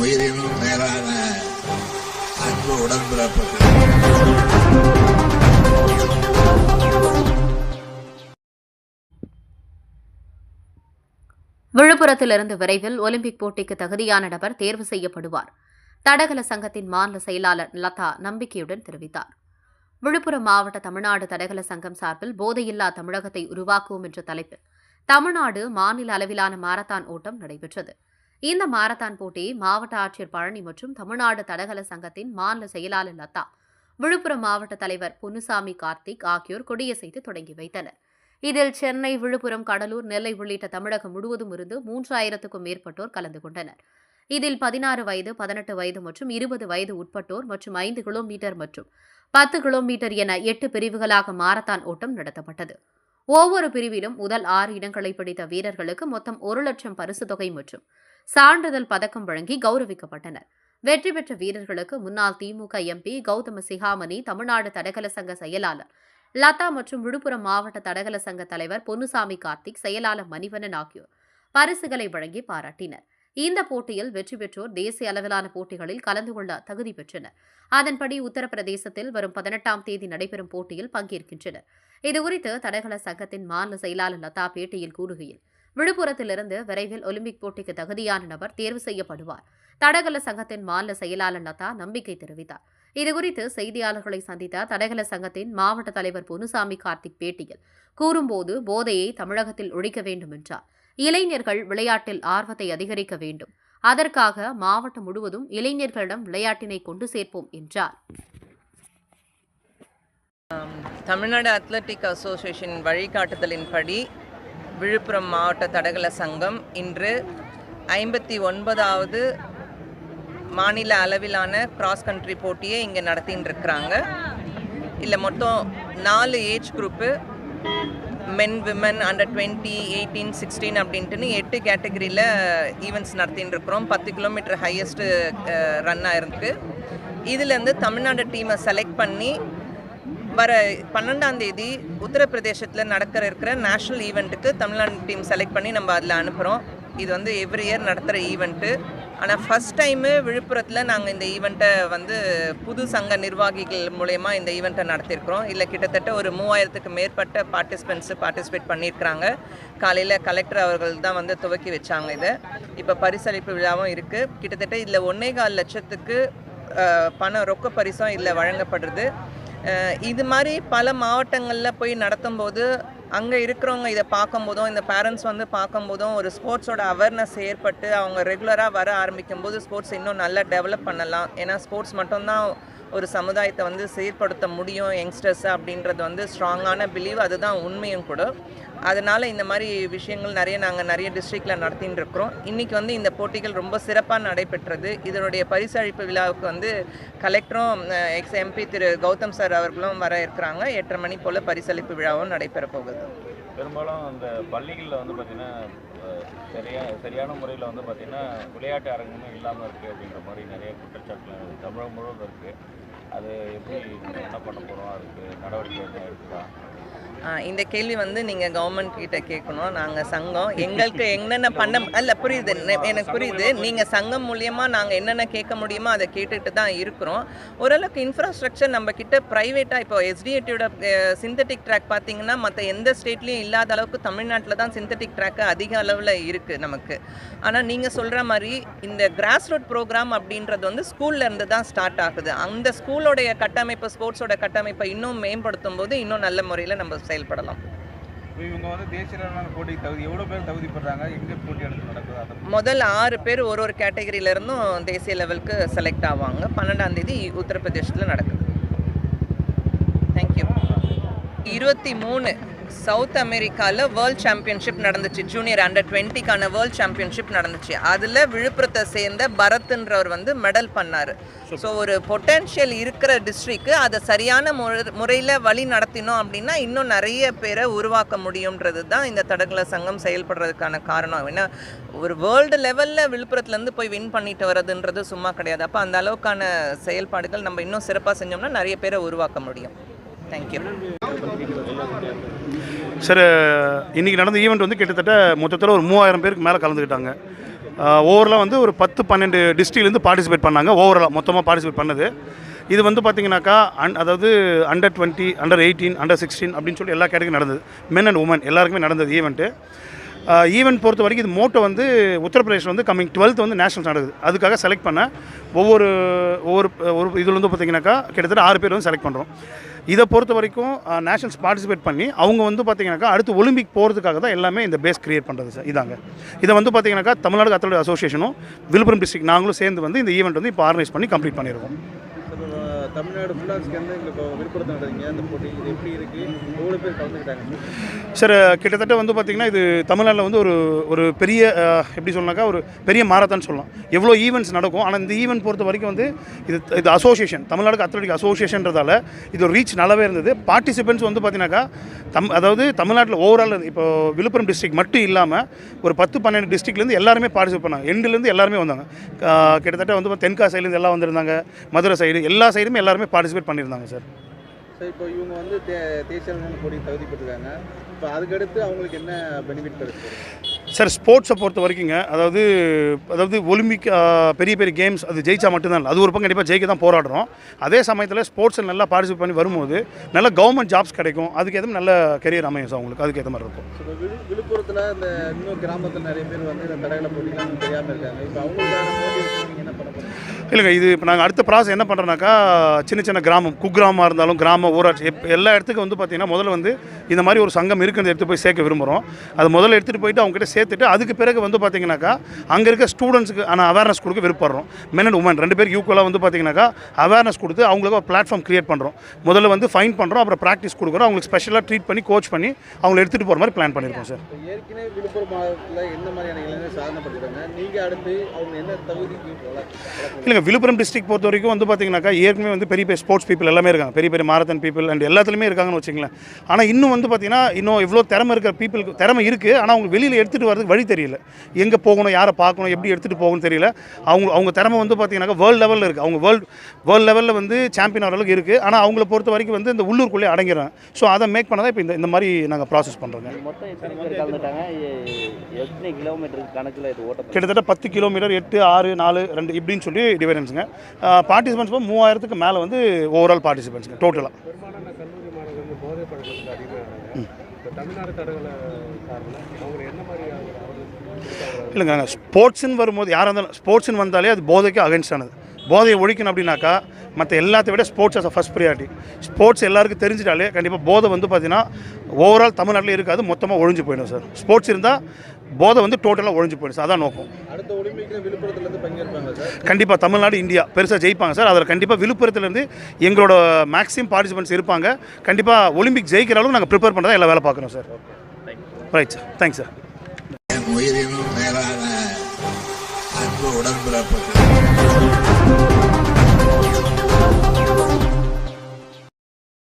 உயிரினும் மேலான அன்பு உடன்பிறப்புகள். விழுப்புரத்திலிருந்து விரைவில் ஒலிம்பிக் போட்டிக்கு தகுதியான நபர் தேர்வு செய்யப்படுவார். தடகள சங்கத்தின் மாநில செயலாளர் லதா நம்பிக்கையுடன் தெரிவித்தார். விழுப்புரம் மாவட்ட தமிழ்நாடு தடகள சங்கம் சார்பில் போதையில்லா தமிழகத்தை உருவாக்குவோம் என்ற தலைப்பில் தமிழ்நாடு மாநில அளவிலான மாரத்தான் ஓட்டம் நடைபெற்றது. இந்த மாரத்தான் போட்டி மாவட்ட ஆட்சியர் பழனி மற்றும் தமிழ்நாடு தடகள சங்கத்தின் மாநில செயலாளர் லதா விழுப்புரம் மாவட்ட தலைவர் பொன்னுசாமி கார்த்திக் ஆகியோர் கொடியசைத்து தொடங்கி வைத்தனர். இதில் சென்னை விழுப்புரம் கடலூர் நெல்லை உள்ளிட்ட தமிழகம் முழுவதும் இருந்து மூன்றாயிரத்துக்கும் மேற்பட்டோர் கலந்து கொண்டனர். இதில் பதினாறு வயது பதினெட்டு வயது மற்றும் இருபது வயது உட்பட்டோர் மற்றும் ஐந்து கிலோமீட்டர் மற்றும் பத்து கிலோமீட்டர் என எட்டு பிரிவுகளாக மாரத்தான் ஓட்டம் நடத்தப்பட்டது. ஒவ்வொரு பிரிவிலும் முதல் ஆறு இடங்களை பிடித்த வீரர்களுக்கு மொத்தம் ஒரு லட்சம் பரிசு தொகை மற்றும் சான்றிதழ் பதக்கம் வழங்கி கௌரவிக்கப்பட்டனர். வெற்றி பெற்ற வீரர்களுக்கு முன்னாள் திமுக எம்பி கௌதம சிகாமணி தமிழ்நாடு தடகள சங்க செயலாளர் லதா மற்றும் விழுப்புரம் மாவட்ட தடகள சங்க தலைவர் பொன்னுசாமி கார்த்திக் செயலாளர் மணிவண்ணன் ஆகியோர் பரிசுகளை வழங்கி பாராட்டினர். இந்த போட்டியில் வெற்றி பெற்றோர் தேசிய அளவிலான போட்டிகளில் கலந்து கொள்ள தகுதி பெற்றனர். அதன்படி உத்தரப்பிரதேசத்தில் வரும் பதினெட்டாம் தேதி நடைபெறும் போட்டியில் பங்கேற்கின்றனர். இதுகுறித்து தடகள சங்கத்தின் மாநில செயலாளர் லதா பேட்டியில் கூறுகையில் விழுப்புரத்திலிருந்து விரைவில் ஒலிம்பிக் போட்டிக்கு தகுதியான நபர் தேர்வு செய்யப்படுவார். தடகள சங்கத்தின் மாநில செயலாளர் லதா நம்பிக்கை தெரிவித்தார். இதுகுறித்து செய்தியாளர்களை சந்தித்த தடகள சங்கத்தின் மாவட்ட தலைவர் பொனுசாமி கார்த்திக் பேட்டியில் கூறும்போது போதையை தமிழகத்தில் ஒழிக்க வேண்டும் என்றார். இளைஞர்கள் விளையாட்டில் ஆர்வத்தை அதிகரிக்க வேண்டும். அதற்காக மாவட்டம் முழுவதும் இளைஞர்களிடம் விளையாட்டினை கொண்டு சேர்ப்போம் என்றார். தமிழ்நாடு அத்லட்டிக் அசோசியேஷன் வழிகாட்டுதலின்படி விழுப்புரம் மாவட்ட தடகள சங்கம் இன்று ஐம்பத்தி ஒன்பதாவது மாநில அளவிலான கிராஸ் கண்ட்ரி போட்டியை இங்கே நடத்தின்னு இருக்கிறாங்க இல்லை மொத்தம் நாலு age group men women under twenty eighteen sixteen அப்படின்ட்டுன்னு எட்டு கேட்டகரியில் ஈவெண்ட்ஸ் நடத்தின்னு இருக்கிறோம் பத்து கிலோமீட்டர் ஹையஸ்ட்டு ரன்னாக இருக்குது இதுலேருந்து தமிழ்நாடு டீமை செலக்ட் பண்ணி வர பன்னெண்டாம் தேதி உத்தரப்பிரதேசத்தில் நடக்கிற இருக்கிற நேஷ்னல் ஈவெண்ட்டுக்கு தமிழ்நாடு டீம் செலக்ட் பண்ணி நம்ம அதில் அனுப்புகிறோம் இது வந்து எவ்ரி இயர் நடத்துகிற ஈவெண்ட்டு ஆனால் ஃபஸ்ட் டைமு விழுப்புரத்தில் நாங்கள் இந்த ஈவெண்ட்டை வந்து புது சங்க நிர்வாகிகள் மூலயமா இந்த ஈவெண்ட்டை நடத்தியிருக்கிறோம் இல்லை கிட்டத்தட்ட ஒரு மூவாயிரத்துக்கு மேற்பட்ட பார்ட்டிசிபெண்ட்ஸு பார்ட்டிசிபேட் பண்ணியிருக்கிறாங்க. காலையில் கலெக்டர் அவர்கள் தான் வந்து துவக்கி வச்சாங்க இதை. இப்போ பரிசளிப்பு விழாவும் இருக்குது கிட்டத்தட்ட இதில் ஒன்றே கால் லட்சத்துக்கு பணம் ரொக்க பரிசும் இதில் வழங்கப்படுறது இது மாதிரி பல மாவட்டங்களில் போய் நடத்தும்போது அங்கே இருக்கிறவங்க இதை பார்க்கும்போதும் இந்த பேரண்ட்ஸ் வந்து பார்க்கும்போதும் ஒரு ஸ்போர்ட்ஸோட அவேர்னஸ் ஏற்பட்டு அவங்க ரெகுலராக வர ஆரம்பிக்கும் போது ஸ்போர்ட்ஸ் இன்னும் நல்லா டெவலப் பண்ணலாம். ஏன்னா ஸ்போர்ட்ஸ் மட்டும்தான் ஒரு சமுதாயத்தை வந்து செயற்படுத்த முடியும் யங்ஸ்டர்ஸ் அப்படின்றது வந்து ஸ்ட்ராங்கான பிலீவ் அதுதான் உண்மையும் கூட. அதனால் இந்த மாதிரி விஷயங்கள் நிறைய நாங்கள் நிறைய டிஸ்ட்ரிக்டில் நடத்தின்னு இருக்கிறோம். இன்றைக்கி வந்து இந்த போட்டிகள் ரொம்ப சிறப்பாக நடைபெற்றது. இதனுடைய பரிசளிப்பு விழாவுக்கு வந்து கலெக்டரும் எக்ஸ் எம்பி திரு கௌதம் சார் அவர்களும் வர இருக்கிறாங்க. எட்டரை மணி போல் பரிசளிப்பு விழாவும் நடைபெற போகுது. பெரும்பாலும் அந்த பள்ளிகளில் வந்து பார்த்திங்கன்னா சரியா சரியான முறையில் வந்து பார்த்திங்கன்னா விளையாட்டு அரங்கமும் இல்லாமல் இருக்குது அப்படின்ற மாதிரி நிறைய குற்றச்சாட்டுகள் தமிழகம் முழுவதும் இருக்குது அது எப்படி என்ன பண்ண போகிறோம் அதுக்கு நடவடிக்கை என்ன எடுக்கலாம் இந்த கேள்வி வந்து நீங்கள் கவர்மெண்ட் கிட்ட கேட்கணும். நாங்கள் சங்கம். எங்களுக்கு என்னென்ன பண்ண அல்ல புரியுது. எனக்கு புரியுது. நீங்கள் சங்கம் மூலியமாக நாங்கள் என்னென்ன கேட்க முடியுமோ அதை கேட்டுட்டு தான் இருக்கிறோம். ஓரளவுக்கு இன்ஃப்ராஸ்ட்ரக்சர் நம்ம கிட்ட ப்ரைவேட்டாக இப்போ எஸ்டிஏடியோட சிந்தட்டிக் ட்ராக் பார்த்தீங்கன்னா மற்ற எந்த ஸ்டேட்லேயும் இல்லாத அளவுக்கு தமிழ்நாட்டில் தான் சிந்தட்டிக் ட்ராக் அதிக அளவில் இருக்குது நமக்கு. ஆனால் நீங்கள் சொல்கிற மாதிரி இந்த கிராஸ் ரூட் ப்ரோக்ராம் அப்படின்றது வந்து ஸ்கூல்ல இருந்து தான் ஸ்டார்ட் ஆகுது. அந்த ஸ்கூலோடைய கட்டமைப்பு ஸ்போர்ட்ஸோட கட்டமைப்பை இன்னும் மேம்படுத்தும் போது இன்னும் நல்ல முறையில் நம்ம செயல்படலாம். இவங்க வந்து தேசிய அளவிலான போட்டிக்கு தகுதி எவ்வளோ பேர் தகுதி பெறாங்க? எங்கே போட்டி நடக்குது? முதல் ஆறு பேர் ஒரு ஒரு கேட்டகரியில இருந்தும் தேசிய லெவலுக்கு செலக்ட் ஆவாங்க. பன்னெண்டாம் தேதி உத்தரப்பிரதேசத்தில் நடக்குது. தேங்க்யூ இருபத்தி மூணு சவுத் அமெரிக்காவில் வேர்ல்ட் சாம்பியன்ஷிப் நடந்துச்சு. ஜூனியர் அண்டர் டுவெண்ட்டிக்கான வேர்ல்ட் சாம்பியன்ஷிப் நடந்துச்சு. அதில் விழுப்புரத்தை சேர்ந்த பரத்ன்றவர் வந்து மெடல் பண்ணார். ஸோ ஒரு பொட்டென்ஷியல் இருக்கிற டிஸ்ட்ரிக்கு அதை சரியான முறையில் வழி நடத்தினோம் அப்படின்னா இன்னும் நிறைய பேரை உருவாக்க முடியுன்றது தான் இந்த தடகள சங்கம் செயல்படுறதுக்கான காரணம். ஏன்னா ஒரு வேர்ல்டு லெவலில் விழுப்புரத்துலேருந்து போய் வின் பண்ணிட்டு வர்றதுன்றது சும்மா கிடையாது. அப்போ அந்த அளவுக்கான செயல்பாடுகள் நம்ம இன்னும் சிறப்பாக செஞ்சோம்னா நிறைய பேரை உருவாக்க முடியும். தேங்க்யூ சார் இன்றைக்கி நடந்த ஈவெண்ட் வந்து கிட்டத்தட்ட மொத்தத்தில் ஒரு மூவாயிரம் பேருக்கு மேலே கலந்துக்கிட்டாங்க. ஓவரலாக வந்து ஒரு பத்து பன்னெண்டு டிஸ்ட்ரிக்ட்லேருந்து பார்ட்டிசிபேட் பண்ணாங்க. ஓவரலாக மொத்தமாக பார்ட்டிசிபேட் பண்ணது. இது வந்து பார்த்தீங்கன்னாக்கா அன் அதாவது under twenty under eighteen under sixteen அப்படின்னு சொல்லி எல்லா கேட்டகரி நடந்தது. மென் அண்ட் உமன் எல்லாருக்குமே நடந்தது ஈவெண்ட்டு ஈவெண்ட் பொறுத்த வரைக்கும் இது மோட்டோ வந்து உத்தரப்பிரதேஷ் வந்து கம்மிங் டுவெல்த் வந்து நேஷனல்ஸ் நடக்குது அதுக்காக செலக்ட் பண்ண ஒவ்வொரு ஒவ்வொரு ஒரு இதில் வந்து பார்த்தீங்கன்னாக்கா கிட்டத்தட்ட ஆறு பேர் வந்து செலக்ட் பண்ணுறோம் இதை பொறுத்த வரைக்கும் நேஷனல்ஸ் பார்ட்டிசிபேட் பண்ணி அவங்க வந்து பார்த்தீங்கன்னாக்கா அடுத்து ஒலிம்பிக் போகிறதுக்காக தான் எல்லாமே இந்த பேஸ் கிரியேட் பண்ணுறது சார் இதாங்க. இதை வந்து பார்த்தீங்கன்னாக்கா தமிழ்நாடு அத்லட் அசோசியேஷனும் விழுப்புரம் டிஸ்ட்ரிக்ட் நாங்களும் சேர்ந்து வந்து இந்த ஈவெண்ட் வந்து இப்போ ஆர்கனைஸ் பண்ணி கம்ப்ளீட் பண்ணியிருக்கோம் தமிழ்நாடு ஃபுல்லாக சேர்ந்து விழுப்புரத்தில் நடந்தீங்க அந்த போட்டி இது எப்படி இருக்குது எவ்வளோ பேர் கலந்துக்கிட்டாங்க? சார் கிட்டத்தட்ட வந்து பார்த்திங்கன்னா இது தமிழ்நாட்டில் வந்து ஒரு ஒரு பெரிய எப்படி சொல்லனாக்கா ஒரு பெரிய மாரத்தான் சொல்லலாம். எவ்வளோ ஈவெண்ட்ஸ் நடக்கும் ஆனால் இந்த ஈவெண்ட் பொறுத்த வரைக்கும் வந்து இது இது அசோசியேஷன் தமிழ்நாடு அத்லட்டிக் அசோசியேஷன்றதால இது ஒரு ரீச் நல்லாவே இருந்தது. பார்ட்டிசிபென்ட்ஸ் வந்து பார்த்தீங்கன்னாக்கா தம் அதாவது தமிழ்நாட்டில் ஓவரால் இப்போ விழுப்புரம் டிஸ்ட்ரிக்ட் மட்டும் இல்லாமல் ஒரு பத்து பன்னெண்டு டிஸ்ட்ரிக்ட்லேருந்து எல்லாருமே பார்ட்டிசிபேட் பண்ணாங்க. எண்டுலேருந்து எல்லாருமே வந்தாங்க. கிட்டத்தட்ட வந்து தென்கா சைட்லேருந்து எல்லாம் வந்திருந்தாங்க. மதுரை சைடு எல்லா சைடுமே எல்லாருமே பார்ட்டிசிபேட் பண்ணியிருந்தாங்க சார் சார் இப்போ இவங்க வந்து தே தேசிய கோடி தகுதி பெற்றிருக்காங்க. இப்போ அதுக்கடுத்து அவங்களுக்கு என்ன பெனிஃபிட் இருக்குது சார் ஸ்போர்ட்ஸை பொறுத்த வரைக்குங்க அதாவது அதாவது ஒலிம்பிக் பெரிய பெரிய கேம்ஸ் அது ஜெயிச்சா மட்டும்தான். இல்லை அது ஒரு பக்கம் கண்டிப்பாக ஜெயிக்க தான் போராடுறோம். அதே சமயத்தில் ஸ்போர்ட்ஸில் நல்லா பார்ட்டிசிபேட் பண்ணி வரும்போது நல்ல கவர்மெண்ட் ஜாப்ஸ் கிடைக்கும். அதுக்கு எதுவும் நல்ல கெரியர் அமையும் சார் அவங்களுக்கு அதுக்கு ஏற்ற மாதிரி இருக்கும். விழுப்புரத்தில் இந்த இன்னும் கிராமத்தில் நிறைய பேர் வந்து இந்த தடகள தெரியாமல் இருக்காங்க. இப்போ போகிறீங்க இல்லைங்க இது இப்போ நாங்கள் அடுத்த ப்ராசஸ் என்ன பண்ணுறோன்னாக்கா சின்ன சின்ன கிராமம் குக்கிராமமாக இருந்தாலும் கிராம ஊராட்சி எப் எல்லா இடத்துக்கும் வந்து பார்த்திங்கன்னா முதல்ல வந்து இந்த மாதிரி ஒரு சங்கம் இருக்குன்னு எடுத்து போய் சேர்க்க விரும்புகிறோம் அது முதல்ல எடுத்துகிட்டு போயிட்டு அவங்ககிட்ட சேர்த்துட்டு அதுக்கு பிறகு வந்து பார்த்திங்கனாக்கா அங்கே இருக்க ஸ்டூடெண்ட்ஸுக்கு ஆனால் அவேர்னஸ் கொடுக்க விருப்பப்படுறோம். மென் அண்ட் உமன் ரெண்டு பேருக்கு ஈக்குவலாக வந்து பார்த்திங்கனாக்கா அவேர்னஸ் கொடுத்து அவங்களுக்கு ஒரு பிளாட்ஃபார்ம் க்ரியேட் பண்ணுறோம் முதல்ல வந்து ஃபைன் பண்ணுறோம் அப்புறம் ப்ராக்டிஸ் கொடுக்குறோம். அவங்களுக்கு ஸ்பெஷலாக ட்ரீட் பண்ணி கோச் பண்ணி அவங்களை எடுத்துகிட்டு போகிற மாதிரி பிளான் பண்ணியிருக்கோம் சார் ஏற்கனவே விழுப்புரம் மாவட்டத்தில் என்ன மாதிரியான இளைஞர் சாதனை பண்ணிருக்காங்க நீங்கள் அடுத்து அவங்க என்ன தகுதிக்கு இல்லைங்க விழுப்புரம் டிஸ்ட்ரிக்ட் பொறுத்த வரைக்கும் வந்து பார்த்தீங்கன்னாக்கா ஏற்கனவே வந்து பெரிய பெரிய ஸ்போர்ட்ஸ் பீப்பிள் எல்லாமே இருக்காங்க. பெரிய பெரிய மாரத்தான் பீப்பிள் அண்ட் எல்லாத்துலேயுமே இருக்காங்கன்னு வச்சுங்களேன் ஆனால் இன்னும் வந்து பார்த்தீங்கன்னா இன்னும் இவ்வளோ திறமை இருக்கிற பீப்புளுக்கு திறமை இருக்குது ஆனால் அவங்க வெளியில் எடுத்துகிட்டு வரதுக்கு வழி தெரியல. எங்கே போகணும் யாரை பார்க்கணும் எப்படி எடுத்துகிட்டு போகணும்னு தெரியல. அவங்க அவங்க திறமை வந்து பார்த்தீங்கன்னாக்கா வேர்ல்டு லெவலில் இருக்குது அவங்க வேர்ல்டு வேர்ல்டு லெவலில் வந்து சாம்பியன் ஆகிற அளவுக்கு இருக்குது ஆனால் அவங்கள பொறுத்த வரைக்கும் வந்து இந்த உள்ளூருக்குள்ளே அடங்கிடுறாங்க ஸோ அதை மேக் பண்ண தான் இப்போ இந்த இந்த மாதிரி நாங்கள் ப்ராசஸ் பண்ணுறோங்க கிட்டத்தட்ட பத்து கிலோமீட்டர் எட்டு ஆறு நாலு ரெண்டு இப்படின்னு சொல்லி டிவைடன்ஸுங்க பார்ட்டிசிபெண்ட்ஸ் மூவாயிரத்துக்கு மேலே வந்து ஓவரால் பார்ட்டிசிபெண்ட்ஸுங்க டோட்டலாக தமிழ்நாடு தடகளை சார்பில் அவங்க என்ன மாதிரி இல்லைங்க ஸ்போர்ட்ஸ்னு வரும்போது யாராக இருந்தாலும் ஸ்போர்ட்ஸ்னு வந்தாலே அது போதைக்கு அகென்ஸ்ட் ஆனது. போதையை ஒழிக்கணும் அப்படின்னாக்கா மற்ற எல்லாத்த விட sports as first priority sports எல்லாருக்கும் தெரிஞ்சிட்டாலே கண்டிப்பாக போதை வந்து பார்த்திங்கன்னா ஓவரால் தமிழ்நாட்டில் இருக்காது மொத்தமாக ஒழிஞ்சு போயிடும் சார். ஸ்போர்ட்ஸ் இருந்தால் போதை வந்து டோட்டலாக ஒழிஞ்சு போயிடும் சார் அதான் நோக்கம். அடுத்த ஒலிம்பிக்கில் விழுப்புரத்துலேருந்து பங்கேற்பாங்க சார்? கண்டிப்பாக தமிழ்நாடு இந்தியா. பெருசாக ஜெயிப்பாங்க சார். அதில் கண்டிப்பாக விழுப்புரத்துலேருந்து எங்களோட மேக்ஸிமம் பார்ட்டிசிபெண்ட்ஸ் இருப்பாங்க. கண்டிப்பாக ஒலிம்பிக் ஜெயிக்கிற அளவுக்கு நாங்கள் ப்ரிப்பேர் பண்ணுறதா எல்லா வேலை பார்க்குறோம் sir. Right sir thanks sir உயிரினும் மேலான அன்பு